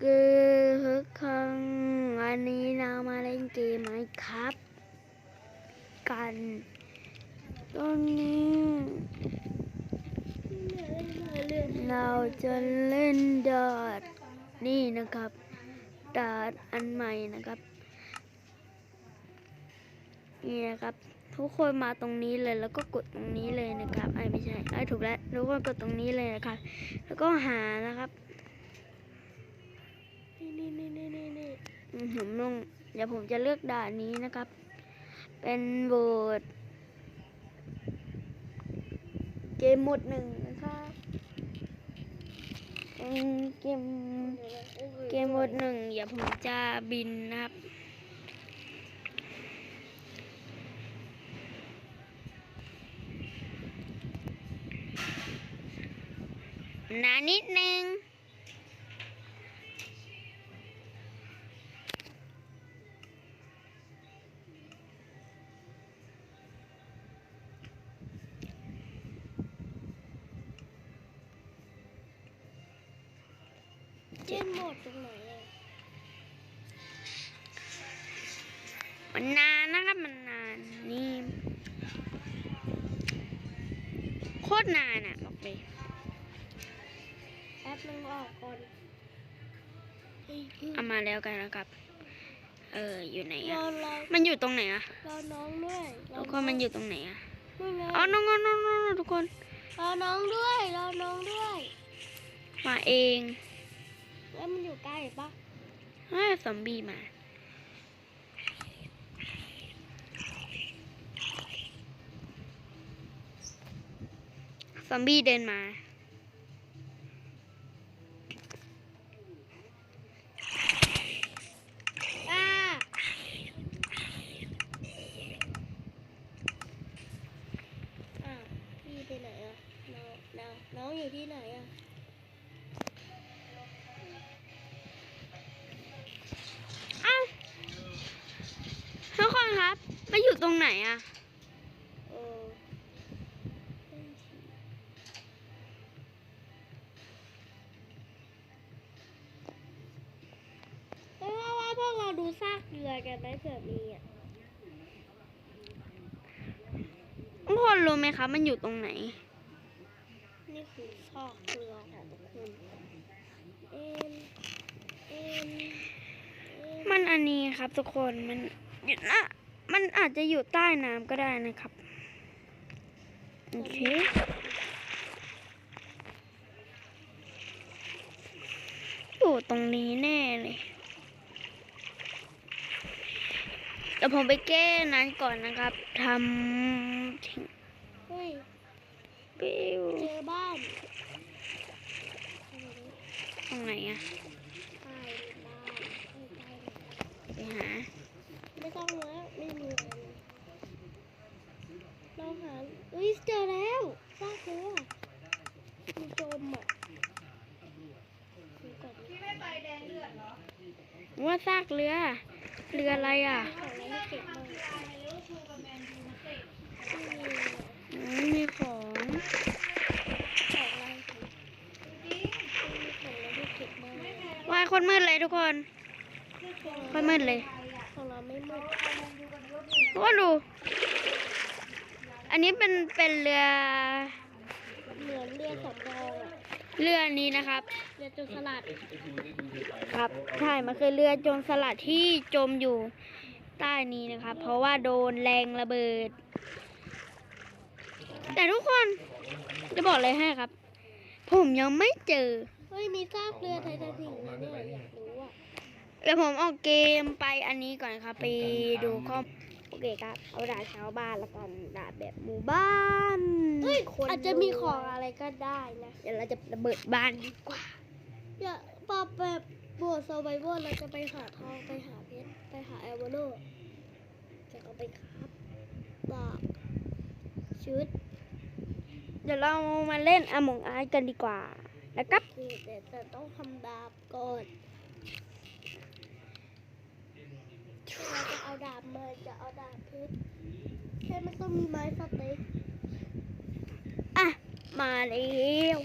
คือฮึกคังอันนี้เรามาเล่นเกมไหมครับ กันตอนนี้เราจะเล่นดาดนี่นะครับดาดอันใหม่นะครับนี่นะครับ ทุกคนมาตรงนี้เลยแล้วก็กดตรงนี้เลยนะครับไอ้ไม่ใช่ไอ้ถูกแล้วทุกคนกดตรงนี้เลยนะครับ แล้วก็หานะครับ นี่นี่นี่นี่นี่นี่ผมลงเดี๋ยวผมจะเลือกด่านนี้นะครับ เป็นโหวตเกมหมดหนึ่งนะครับเกมเกมหมดหนึ่งเดี๋ยวผมจะบินนะครับนานนิดนึง มันนานนะครับมันนานนี่โคตรนานอะบอกเลยแอปนึงออกก่อนเฮ้ยพึ่งเอามาแล้วกันนะครับ เอออยู่ไหนรอะอรอมันอยู่ตรงไหนอะรอน้องด้วยรทุกคนมันอยู่ตรงไหนอะนู่นไงอ๋อน้องน้องน้องน้องทุกคนรอน้องด้วยรอน้องด้วย มาเองแล้วมันอยู่ใกล้ปะเฮ้ยซอมบี้มา ซอมบี้เดินมาอ่าอ่าพี่ไปไหนอะน้องน้องน้องอยู่ที่ไหนอะเอ้าทุกคนครับ ไปอยู่ตรงไหนอะ เผื่อมีอะทุกคนรู้ไหมครับมันอยู่ตรงไหน นี่คือซอกเรือของคุณเอ็นเอ็นเอ็นมันอันนี้ครับ ทุกคน มันอยู่นะมันอาจจะอยู่ใต้น้ำก็ได้นะครับ โอเค อยู่ตรงนี้แน่เลยเดี๋ยวผมไปแก้นั้นก่อนนะครับทำทิ้งเฮ้ยปิ้วเจอบ้านตรงไหนอะใต้บ้านใต้ไปหา ไม่ต้องแล้วไม่มีอะไรเลยเราหาอุ้ยเจอแล้วซากเรือมันจมอะดูก่อนนะว่าซากเรือ เรืออะไรอะ ของเราไม่เก็บบ้างไม่มีอืมมีของของอะไรของเราไม่เก็บบ้างวายคนมืดเลยทุกคนคนมืดเลยของเราไม่มืดทุกคนดู อันนี้เป็นเป็นเรือเหมือนเรือสำรองอะเรือนี้นะครับ เรือจุดสลัด ครับ ใช่ มันคือเรือโจรสลัดที่จมอยู่ใต้นี้นะครับ เพราะว่าโดนแรงระเบิด แต่ทุกคนจะบอกเลยให้ครับ ผมยังไม่เจอ เฮ้ย มีซากเรือไททานิกนะเนี่ยอยากรู้อะเดี๋ยวผมออกเกมไปอันนี้ก่อนครับ ไปดูข้อมโอเคครับ เอาด่าชาวบ้านแล้วกันด่าแบบหมู่บ้านเฮ้ยคนอาจจะมีของอะไรก็ได้นะ เดี๋ยวเราจะระเบิดบ้านดีกว่าอย่าปอบแบบบวชโซไบเวอร์เราจะไปหาทองไปหาเพชรไปหาแอลเวโนจะเอาไปครับดาบชุด เดี๋ยวเรามาเล่นอมงอาร์กันดีกว่านะครับคือแต่แต่ต้องทำดาบก่อนเราจะเอาดาบมาจะเอาดาบเพชรแค่มันต้องมีไม้สเต็กอะ มาแล้ว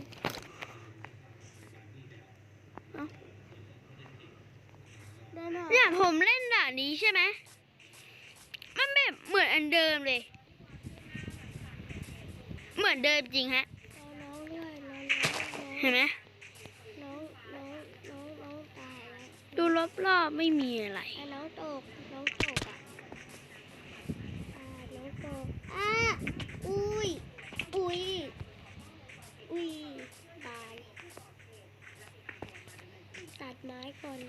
เอ้าเนี่ยผมเล่นด่านนี้ใช่ไหมมันแบบเหมือนอันเดิมเลย เหมือนเดิมจริงฮะเอาน้องด้วยน้องน้องเห็นไหมน้องน้องน้องน้องตายแล้วดูรอบๆไม่มีอะไรอะน้องตกน้องตกอะอ่าน้องตกอะอุ้ยอุ้ยอุ้ยตายตัดไม้ก่อน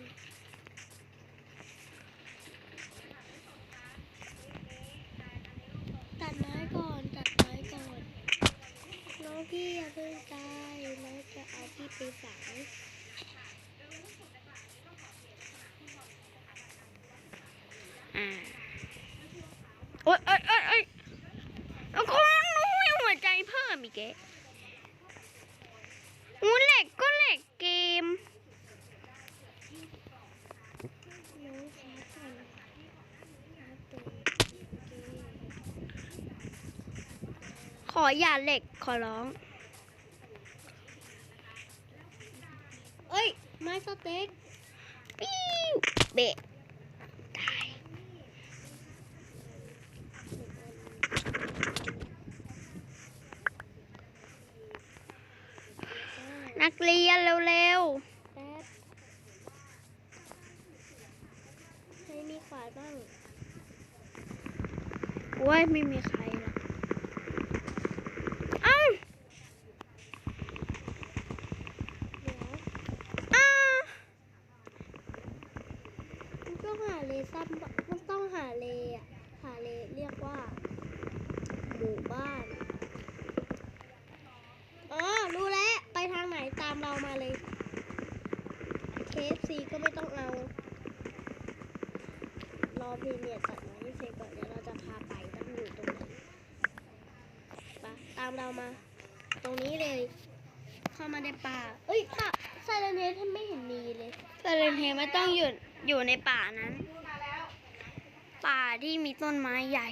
พี่อย่าเพิ่งตายน้วจะเอาพี่ไปฝังอ่าโอ๊ยโอ๊ยโอ๊ยโอ๊ยแล้วคนหนูยังหัวใจเพิ่มอีกแกหูเหล็กก็เหล็กเกม น้องช้าก่อนช้าตัว ขออย่าเหล็กขอร้อง เอ้ย ไม้สเต็กปิ้วเบะตายนักเรียนเร็วแป๊บใครมีขวานบ้าง ๆโอ้ยไม่มีใครหรอกเอ้า เดี๋ยว อ้า มัน ต้องหาเลซัมมันต้องหาเลอะหาเลเรียกว่า หมู่บ้านอ๋อรู้แล้วไปทางไหนตามเรามาเลย KFC ก็ไม่ต้องเอารอพีเมียตัดไม้เสร็จก่อนเดี๋ยวเราจะพาไปต้องอยู่ตรงนั้นไปตามเรามา ตรงนี้เลยเข้ามาในป่า เอ้ยป่าไซเลนเนสไม่เห็นมีเลยแต่เรนเทไม่ต้องอยู่ อยู่ในป่านั้น ป่าที่มีต้นไม้ใหญ่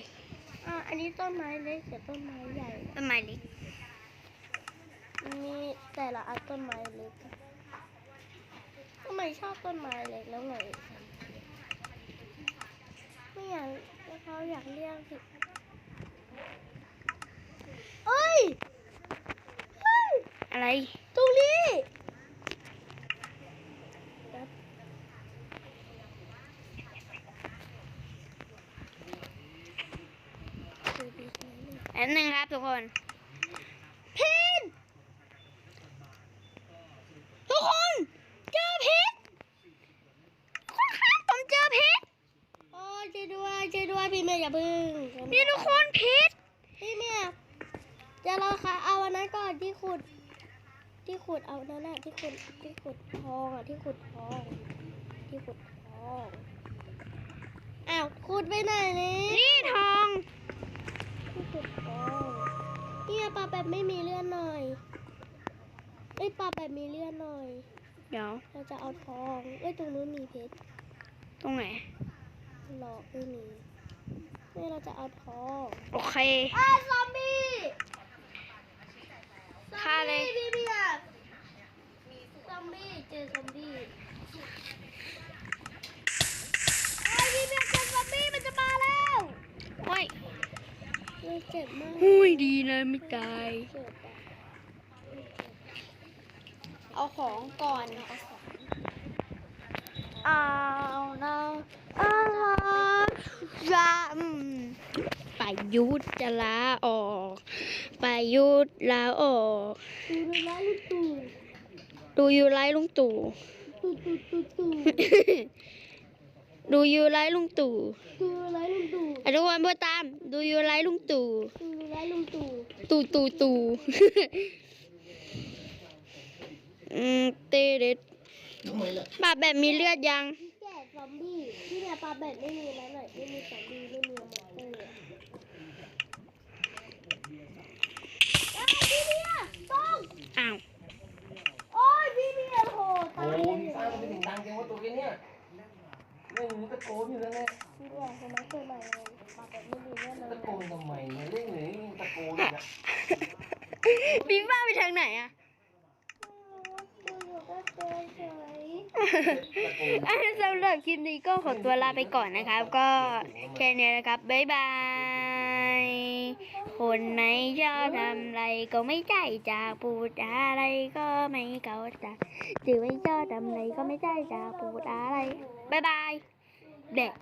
อ่าอันนี้ต้นไม้เล็กกับต้นไม้ใหญ่ต้นไม้เล็กมันมีแต่ละอันต้นไม้เล็กอะทำไมชอบต้นไม้เล็กแล้วไงไม่อยากแล้วเขาอยากเรียกสิเอ้ยเฮ้ยอะไร ตรงนี้แป๊บดูดิ แป๊บนึงครับทุกคนเพนทุกคนเจอเพชรทุกคนครับผมเจอเพชรโอ้ยช่วยด้วยช่วยด้วยพี่เมย์อย่าพึ่งนี่ทุกคนเพชรพี่เมย์เดี๋ยวเราค่ะเอาอันนั้นก่อนที่ขุด ที่ขุดเอานั่นแหละที่ขุดที่ขุดทองอะที่ขุดทองที่ขุดทองอ้าวขุดไปไหนนี่นี่ทอง ที่ขุดทองเนี่ยปลาแบบไม่มีเลือดหน่อยเอ้ยปลาแบบมีเลือดหน่อย เดี๋ยว เราจะเอาทองเอ้ยตรงนู้นมีเพชรตรงไหนหลอกไม่มีนี่เราจะเอาทองโอเคอ้าซอมบี้ฆ่าเลยซอมบี้พี่อะซอมบี้เจอซอมบี้ เราเจ็บมากหุยดีนะไม่ตาย เจ็บอะเอาของก่อนเอาของเอานะเอาจะประยุทธ์จะลาออกประยุทธ์ลาออกดูดูนะลูกตู่ดูยูไลฟ์ลุงตู่ ตู่ตู่ตู่ตู่ ดูยูไลฟ์ลุงตู่ดูอะไรลุงตู่อะทุกคนเพื่อตาม ดูยูไลฟ์ลุงตู่ดูอะไรลุงตู่ตู่ตู่ตู่อืมเตเด็ดปากแบบมีเลือดยังพี่แก่ซอมบี้พี่เนี่ยปลาแบดไม่มีแล้วหน่อยไม่มีซอมบี้ไม่มีมอนสเตอร์อ้าว โกนอยู่แล้วเนี่ยพี่เบียร์ทำไมเกิดใหม่เลยปลาแบดไม่มีแน่นอตะนโกนทำไมเนี่ยเล่นเลยยังตะโกนอยู่นะปิงป้าไปทางไหนอะดูอยู่ก็เจอเฉยอะสำหรับคลิปนี้ก็ขอตัวลาไปก่อนนะครับ ก็แค่นี้นะครับ บ๊ายบาย คนไหนชอบทำอะไรก็ไม่ใจจะพูดอะไรก็ไม่เข้าใจจือไม่ชอบทำอะไรก็ไม่ใจจะพูดอะไร บ๊ายบาย เด็ก